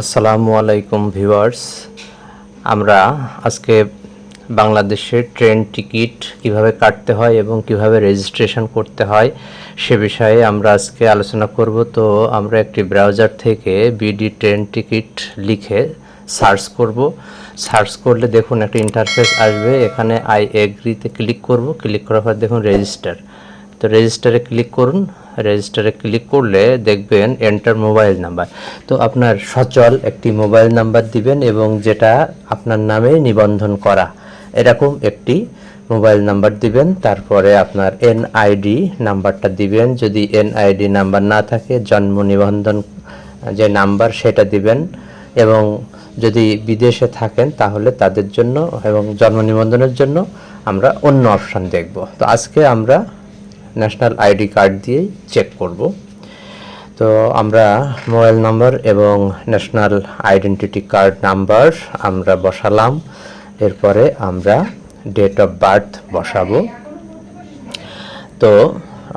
আসসালামু আলাইকুম ভিউয়ার্স। আমরা আজকে বাংলাদেশের ট্রেন টিকিট কীভাবে কাটতে হয় এবং কীভাবে রেজিস্ট্রেশন করতে হয় সে বিষয়ে আমরা আজকে আলোচনা করব। তো আমরা একটি ব্রাউজার থেকে বিডি ট্রেন টিকিট লিখে সার্চ করব। সার্চ করলে দেখুন একটা ইন্টারফেস আসবে। এখানে আই এগ্রিতে ক্লিক করব। ক্লিক করার পর দেখুন রেজিস্টার তো রেজিস্টারে ক্লিক করুন। রেজিস্টারে ক্লিক করলে দেখবেন এন্টার মোবাইল নাম্বার তো আপনার সচল একটি মোবাইল নাম্বার দিবেন এবং যেটা আপনার নামে নিবন্ধন করা, এরকম একটি মোবাইল নাম্বার দিবেন। তারপরে আপনার এনআইডি নাম্বারটা দিবেন। যদি এনআইডি নাম্বার না থাকে, জন্ম নিবন্ধন, যে নাম্বার সেটা দিবেন। এবং যদি বিদেশে থাকেন, তাহলে তাদের জন্য এবং জন্ম নিবন্ধনের জন্য আমরা অন্য অপশান দেখব। তো আজকে আমরা ন্যাশনাল আইডি কার্ড দিয়েই চেক করব। তো আমরা মোবাইল নাম্বার এবং ন্যাশনাল আইডেন্টিটি কার্ড নাম্বার আমরা বসালাম। এরপরে আমরা ডেট অফ বার্থ বসাবো। তো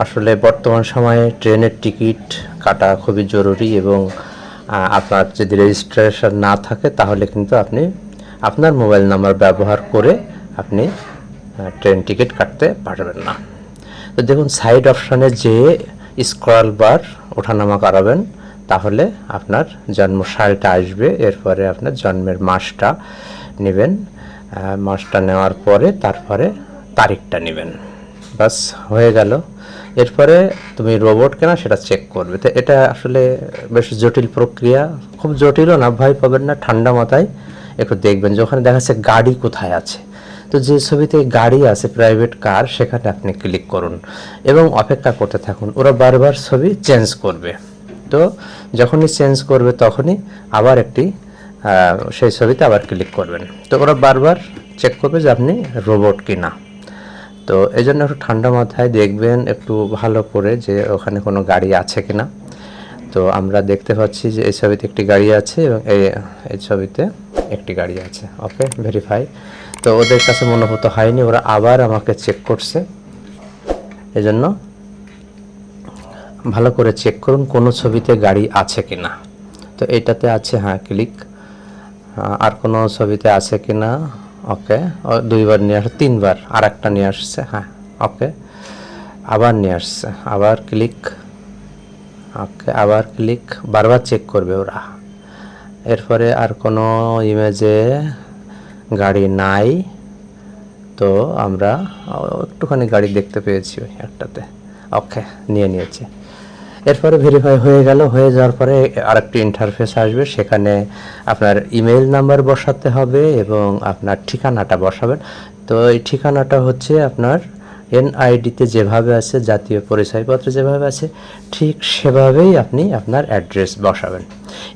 আসলে বর্তমান সময়ে ট্রেনের টিকিট কাটা খুবই জরুরি এবং আপনার যদি রেজিস্ট্রেশন না থাকে তাহলে কিন্তু আপনি আপনার মোবাইল নাম্বার ব্যবহার করে আপনি ট্রেন টিকিট কাটতে পারবেন না। তো দেখুন সাইড অপশানে যে স্ক্রল বার ওঠানামা করাবেন, তাহলে আপনার জন্ম সালটা আসবে, এরপরে আপনার জন্মের মাসটা নেবেন মাসটা নেওয়ার পরে তারপরে তারিখটা নেবেন। বাস হয়ে গেল। এরপরে তুমি রোবট কেনা সেটা চেক করবে। তো এটা আসলে বেশ জটিল প্রক্রিয়া। খুব জটিলও না, ভয় পাবেন না, ঠান্ডা মাথায় একটু দেখবেন যে ওখানে দেখা যাচ্ছে গাড়ি কোথায় আছে। তো যে ছবিতে গাড়ি আছে প্রাইভেট কার সেখানে আপনি ক্লিক করুন এবং অপেক্ষা করতে থাকুন। ওরা বারবার ছবি চেঞ্জ করবে। তো যখনই চেঞ্জ করবে তখনই আবার একটি সেই ছবিতে আবার ক্লিক করবেন। তো ওরা বারবার চেক করবে যে আপনি রোবট কি না তো এই জন্য একটু ঠান্ডা মাথায় দেখবেন, একটু ভালো করে যে ওখানে কোনো গাড়ি আছে কি না তো আমরা দেখতে পাচ্ছি যে এই ছবিতে একটি গাড়ি আছে এবং এই ছবিতে একটি গাড়ি আছে। ওকে ভেরিফাই তো ওদের কাছে মনোভূত হয়নি, ওরা আবার আমাকে চেক করছে। এজন্য ভালো করে চেক করুন কোনো ছবিতে গাড়ি আছে কি না তো এটাতে আছে হ্যাঁ ক্লিক আর কোনো ছবিতে আছে কি না ওকে দুইবার নিয়ে আসছে, তিনবার আর একটা নিয়ে আসছে হ্যাঁ ওকে আবার নিয়ে আসছে, আবার ক্লিক ওকে আবার ক্লিক বারবার চেক করবে ওরা। এরপরে আর কোনো ইমেজে গাড়ি নাই, তো আমরা একটুখানি গাড়ি দেখতে পেয়েছি ওই একটাতে। ওকে, নিয়ে নিয়েছি। এরপরে ভেরিফাই হয়ে গেল, হয়ে যাওয়ার পরে আরেকটি ইন্টারফেস আসবে, সেখানে আপনার ইমেল নাম্বার বসাতে হবে এবং আপনার ঠিকানাটা বসাবেন। তো এই ঠিকানাটা হচ্ছে আপনার এনআইডিতে যেভাবে আছে, জাতীয় পরিচয়পত্র যেভাবে আছে, ঠিক সেভাবেই আপনি আপনার অ্যাড্রেস বসাবেন।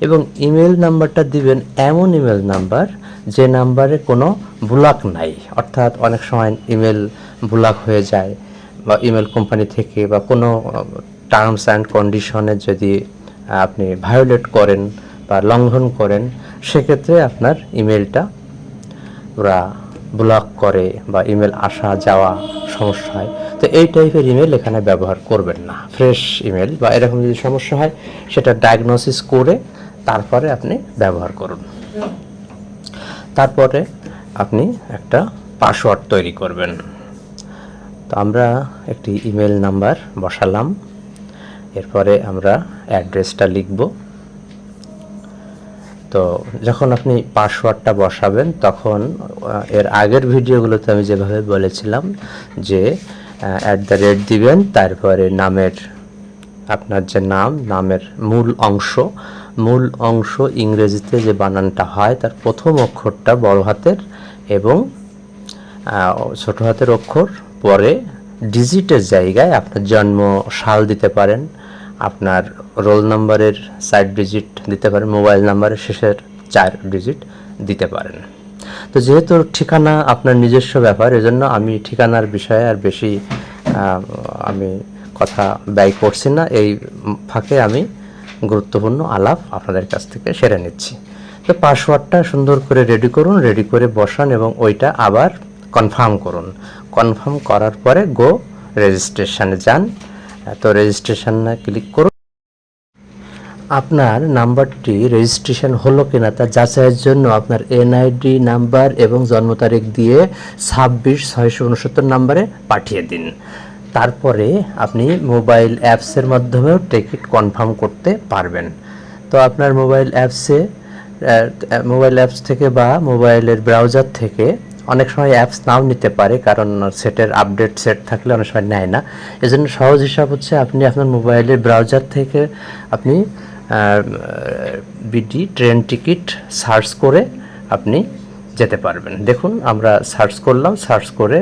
এবং ইমেল নাম্বারটা দিবেন, এমন ইমেল নাম্বার যে নাম্বারে কোনো ব্লক নাই। অর্থাৎ অনেক সময় ইমেল ব্লক হয়ে যায় বা ইমেল কোম্পানি থেকে বা কোনো টার্মস অ্যান্ড কন্ডিশনে যদি আপনি ভায়োলেট করেন বা লঙ্ঘন করেন, সেক্ষেত্রে আপনার ইমেলটা ওরা ব্লক করে বা ইমেল আসা যাওয়া সমস্যা হয়। তো এই টাইপের ইমেল এখানে ব্যবহার করবেন না। ফ্রেশ ইমেল বা এরকম যদি সমস্যা হয়, সেটা ডায়াগনোসিস করে তারপরে আপনি ব্যবহার করুন। তারপরে আপনি একটা পাসওয়ার্ড তৈরি করবেন। তো আমরা একটি ইমেল নাম্বার বসালাম। এরপরে আমরা অ্যাড্রেসটা লিখব। তো যখন আপনি পাসওয়ার্ডটা বসাবেন, তখন এর আগের ভিডিওগুলোতে আমি যেভাবে বলেছিলাম যে অ্যাট দ্য রেট দিবেন, তারপরে নামের আপনার যে নাম, নামের মূল অংশ মূল অংশ ইংরেজিতে যে বানানটা হয়, তার প্রথম অক্ষরটা বড় হাতের এবং ছোট হাতের অক্ষর। পরে ডিজিটের জায়গায় আপনার জন্ম সাল দিতে পারেন, আপনার রোল নাম্বারের চার ডিজিট দিতে পারেন, মোবাইল নাম্বারের শেষের চার ডিজিট দিতে পারেন। তো যেহেতু ঠিকানা আপনার নিজস্ব ব্যাপার, এজন্য আমি ঠিকানার বিষয়ে আর বেশি আমি কথা ব্যয় করছি না, এই ফাঁকে আমি গুরুত্বপূর্ণ আলাপ আপনাদের কাছ থেকে সেরে নিচ্ছি। তো পাসওয়ার্ডটা সুন্দর করে রেডি করুন রেডি করে বসান এবং ওইটা আবার কনফার্ম করুন। কনফার্ম করার পরে গো রেজিস্ট্রেশনে যান। তো রেজিস্ট্রেশনে ক্লিক করুন। আপনার নাম্বারটি রেজিস্ট্রেশন হলো কিনা তা যাচাইয়ের জন্য আপনার এনআইডি নাম্বার এবং জন্ম তারিখ দিয়ে ছাব্বিশ, ছয়শো উনসত্তর নাম্বারে পাঠিয়ে দিন। তারপরে আপনি মোবাইল অ্যাপসের মাধ্যমেও টিকিট কনফার্ম করতে পারবেন। তো আপনার মোবাইল অ্যাপসে মোবাইল অ্যাপস থেকে বা মোবাইলের ব্রাউজার থেকে অনেক সময় অ্যাপস নাও নিতে পারে, কারণ সেটের আপডেট সেট থাকলে অনেক সময় নেয় না। এজন্য সহজ হিসাব হচ্ছে আপনি আপনার মোবাইলের ব্রাউজার থেকে আপনি বিডি ট্রেন টিকিট সার্চ করে আপনি যেতে পারবেন। দেখুন, আমরা সার্চ করলাম, সার্চ করে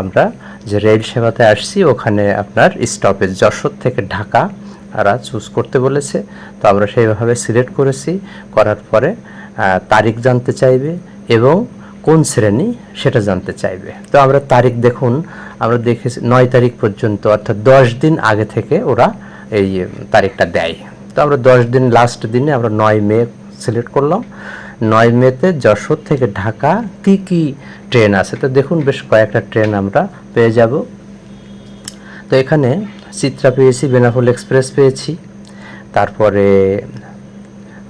আমরা যে রেল সেবাতে আসছি, ওখানে আপনার স্টপেজ যশোর থেকে ঢাকা তারা চুজ করতে বলেছে। তো আমরা সেইভাবে সিলেক্ট করেছি। করার পরে তারিখ জানতে চাইবে এবং কোন শ্রেণি সেটা জানতে চাইবে। তো আমরা তারিখ দেখুন, আমরা দেখেছি নয় তারিখ পর্যন্ত, অর্থাৎ দশ দিন আগে থেকে ওরা এই তারিখটা দেয়। তো আমরা দশ দিন লাস্ট দিনে আমরা নয় মে সিলেক্ট করলাম। নয় মেতে যশোর থেকে ঢাকা কি কি ট্রেন আছে? তো দেখুন, বেশ কয়েকটা ট্রেন আমরা পেয়ে যাব। তো এখানে চিত্রা পেয়েছি বেনাফুল এক্সপ্রেস পেয়েছি। তারপরে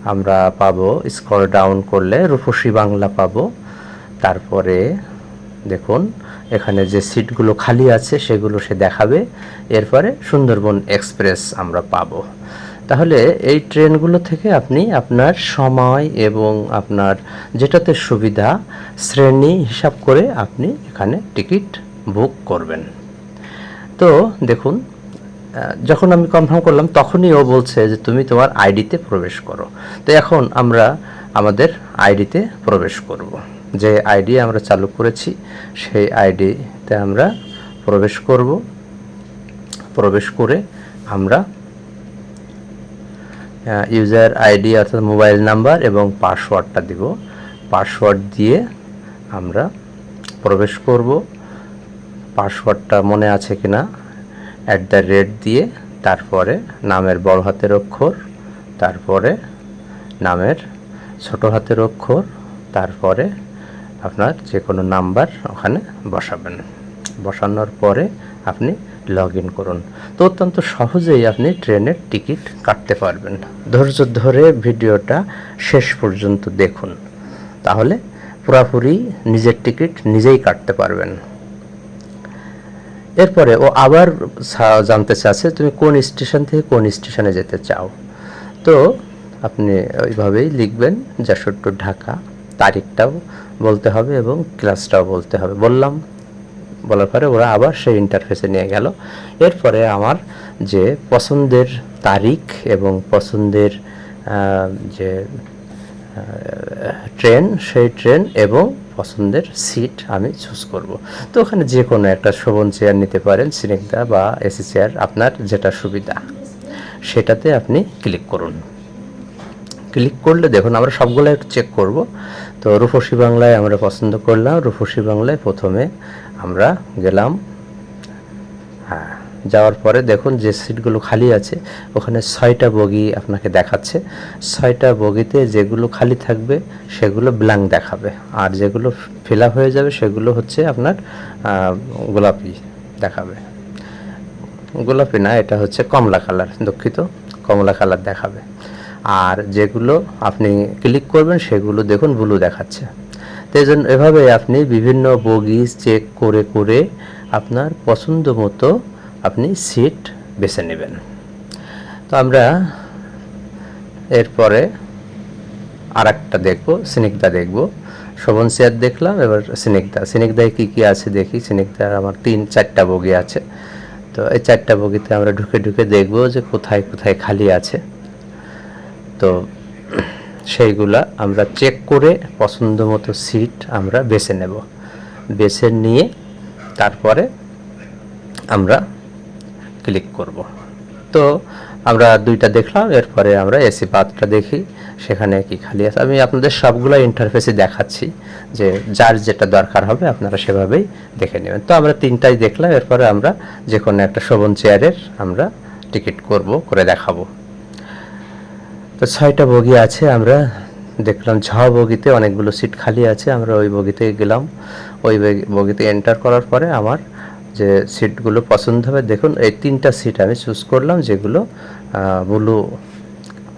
আমরা পাবো স্কল ডাউন করলে রূপসী বাংলা পাবো। তারপরে দেখুন, এখানে যে সিটগুলো খালি আছে সেগুলো সে দেখাবে। এরপরে সুন্দরবন এক্সপ্রেস আমরা পাবো। তাহলে এই ট্রেনগুলো থেকে আপনি আপনার সময় এবং আপনার যেটাতে সুবিধা শ্রেণি হিসাব করে আপনি এখানে টিকিট বুক করবেন। তো দেখুন যখন আমি কনফার্ম করলাম, তখনই ও বলছে যে তুমি তোমার আইডিতে প্রবেশ করো। তো এখন আমরা আমাদের আইডিতে প্রবেশ করব। যে আইডি আমরা চালু করেছি, সেই আইডিতে আমরা প্রবেশ করব। প্রবেশ করে আমরা ইউজার আইডি অর্থাৎ মোবাইল নাম্বার এবং পাসওয়ার্ডটা দিব। পাসওয়ার্ড দিয়ে আমরা প্রবেশ করব। পাসওয়ার্ডটা মনে আছে কিনা? অ্যাট দ্য রেট দিয়ে তারপরে নামের বড় হাতের অক্ষর, তারপরে নামের ছোট হাতের অক্ষর, তারপরে আপনার যে কোনো নাম্বার ওখানে বসাবেন। বসানোর পরে আপনি লগ ইন করুন। তো অত্যন্ত সহজেই আপনি ট্রেনের টিকিট কাটতে পারবেন। ধৈর্য ধরে ভিডিওটা শেষ পর্যন্ত দেখুন। তাহলে পুরাপুরি নিজের টিকিট নিজেই কাটতে পারবেন। এরপরে ও আবার জানতে চাচ্ছে তুমি কোন স্টেশন থেকে কোন স্টেশনে যেতে চাও? তো আপনি ওইভাবেই লিখবেন, যশোর টু ঢাকা। তারিখটাও বলতে হবে এবং ক্লাসটাও বলতে হবে। বললাম বলার পরে ওরা আবার সেই ইন্টারফেসে নিয়ে গেল। এরপরে আমার যে পছন্দের তারিখ এবং পছন্দের যে ট্রেন, সেই ট্রেন এবং পছন্দের সিট আমি চুজ করব। তো ওখানে যে কোনো একটা শোভন চেয়ার নিতে পারেন সিনেকদা বা এসি চেয়ার আপনার যেটা সুবিধা। সেটাতে আপনি ক্লিক করুন। ক্লিক করলে দেখুন আমরা সবগুলো একটু চেক করব। তো রূপসী বাংলায় আমরা পছন্দ করলাম। রূপসী বাংলায় প্রথমে আমরা গেলাম। হ্যাঁ যাওয়ার পরে দেখুন যে সিটগুলো খালি আছে, ওখানে ছয়টা বগি আপনাকে দেখাচ্ছে। ছয়টা বগিতে যেগুলো খালি থাকবে, সেগুলো ব্ল্যাঙ্ক দেখাবে। আর যেগুলো ফিল হয়ে যাবে, সেগুলো হচ্ছে আপনার গোলাপি দেখাবে। গোলাপি না, এটা হচ্ছে কমলা কালার দুঃখিত। কমলা কালার দেখাবে। আর যেগুলো আপনি ক্লিক করবেন, সেগুলো দেখুন ব্লু দেখাচ্ছে। তো এই জন্য এভাবে আপনি বিভিন্ন বগি চেক করে করে আপনার পছন্দ মতো আপনি সিট বেছে নেবেন। তো আমরা এরপরে আর একটা দেখব সিনিকদা দেখব। শোভন চেয়ার দেখলাম, এবার সিনিকদা সিনিকদায় কী কী আছে দেখি? সিনিকদার আমার তিন, চারটা বগি আছে। তো এই চারটা বগিতে আমরা ঢুকে ঢুকে দেখব যে কোথায় কোথায় খালি আছে। তো সেইগুলা আমরা চেক করে পছন্দ মতো সিট আমরা বেছে নেব। বেছে নিয়ে তারপরে আমরা ক্লিক করব। তো আমরা দুইটা দেখলাম, এরপরে আমরা এসি বাথটা দেখি, সেখানে কি খালি আছে। আমি আপনাদের সবগুলো ইন্টারফেসে দেখাচ্ছি, যে যার যেটা দরকার হবে আপনারা সেভাবেই দেখে নেবেন। তো আমরা তিনটাই দেখলাম, এরপরে আমরা যে কোনো একটা শোভন চেয়ারের আমরা টিকিট করব, করে দেখাবো। তো ছয়টা বগি আছে, আমরা দেখলাম ঝ বগিতে অনেকগুলো সিট খালি আছে, আমরা ওই বগিতে গেলাম। ওই বগি- বগিতে এন্টার করার পরে আমার যে সিটগুলো পছন্দ হবে, দেখুন এই তিনটা সিট আমি চুজ করলাম, যেগুলো ব্লু,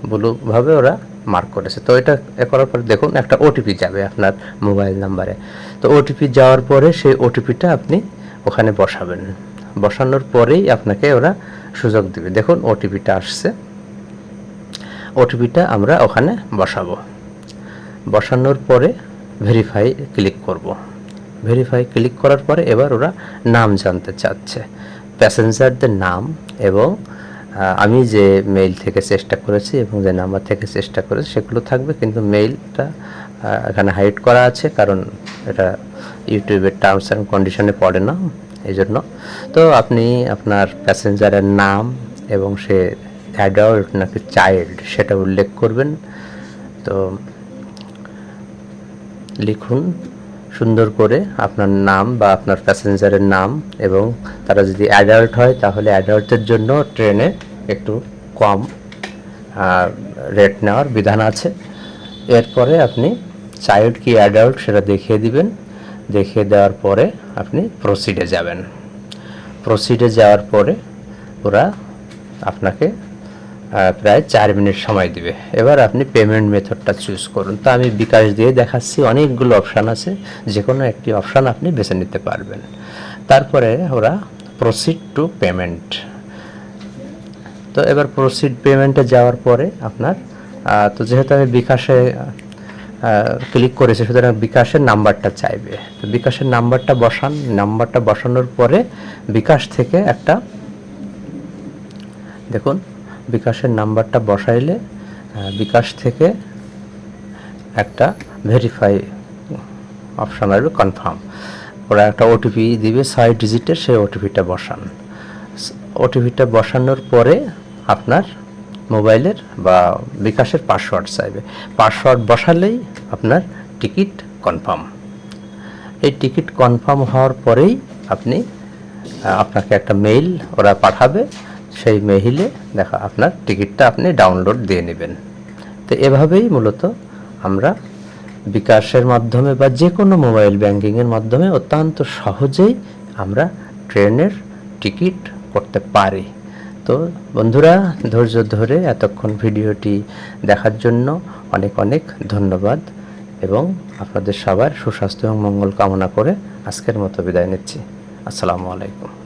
ব্লুভাবে ওরা মার্ক করেছে। তো এটা করার পরে দেখুন একটা ওটিপি যাবে আপনার মোবাইল নাম্বারে তো ওটিপি যাওয়ার পরে সেই ওটিপিটা আপনি ওখানে বসাবেন। বসানোর পরেই আপনাকে ওরা সুযোগ দেবে। দেখুন ওটিপিটা আসছে। ওটিপিটা আমরা ওখানে বসাবো। বসানোর পরে ভেরিফাই ক্লিক করব। ভেরিফাই ক্লিক করার পরে এবার ওরা নাম জানতে চাচ্ছে। প্যাসেঞ্জারদের নাম এবং আমি যে মেইল থেকে চেষ্টা করেছি এবং যে নাম্বার থেকে চেষ্টা করেছি সেগুলো থাকবে, কিন্তু মেইলটা এখানে হাইড করা আছে কারণ এটা ইউটিউবের টার্মস অ্যান্ড কন্ডিশনে পড়ে না এই জন্য তো আপনি আপনার প্যাসেঞ্জারের নাম এবং সে অ্যাডাল্ট নাকি চাইল্ড সেটা উল্লেখ করবেন। তো লিখুন সুন্দর করে আপনার নাম বা আপনার প্যাসেঞ্জারের নাম এবং তারা যদি অ্যাডাল্ট হয় তাহলে অ্যাডাল্টের জন্য ট্রেনে একটু কম রেট নেওয়ার বিধান আছে। এরপরে আপনি চাইল্ড কি অ্যাডাল্ট সেটা দেখিয়ে দিবেন। দেখিয়ে দেওয়ার পরে আপনি প্রসিডে যাবেন। প্রসিডে যাওয়ার পরে ওরা আপনাকে প্রায় চার মিনিট সময় দিবে। এবার আপনি পেমেন্ট মেথডটা চুজ করুন। তো আমি বিকাশ দিয়ে দেখাচ্ছি, অনেকগুলো অপশান আছে। যে কোনো একটি অপশান আপনি বেছে নিতে পারবেন। তারপরে ওরা প্রসিড টু পেমেন্ট তো এবার প্রসিড পেমেন্টে যাওয়ার পরে আপনার তো যেহেতু আমি বিকাশে ক্লিক করেছি, সুতরাং বিকাশের নাম্বারটা চাইবে। তো বিকাশের নাম্বারটা বসান। নাম্বারটা বসানোর পরে বিকাশ থেকে একটা, দেখুন বিকাশের নাম্বারটা বসাইলে বিকাশ থেকে একটা ভেরিফাই অপশান আসবে কনফার্ম ওরা একটা ওটিপি দিবে, ছয় ডিজিটের সেই ওটিপিটা বসান। ওটিপিটা বসানোর পরে আপনার মোবাইলের বা বিকাশের পাসওয়ার্ড চাইবে। পাসওয়ার্ড বসালেই আপনার টিকিট কনফার্ম এই টিকিট কনফার্ম হওয়ার পরেই আপনি আপনাকে একটা মেইল ওরা পাঠাবে। সেই মেহিলে দেখা আপনার টিকিটটা আপনি ডাউনলোড দিয়ে নেবেন। তো এভাবেই মূলত আমরা বিকাশের মাধ্যমে বা যে কোনো মোবাইল ব্যাংকিংয়ের মাধ্যমে অত্যন্ত সহজেই আমরা ট্রেনের টিকিট করতে পারি। তো বন্ধুরা, ধৈর্য ধরে এতক্ষণ ভিডিওটি দেখার জন্য অনেক অনেক ধন্যবাদ এবং আপনাদের সবার সুস্বাস্থ্য এবং মঙ্গল কামনা করে আজকের মতো বিদায় নিচ্ছি। আসসালামু আলাইকুম।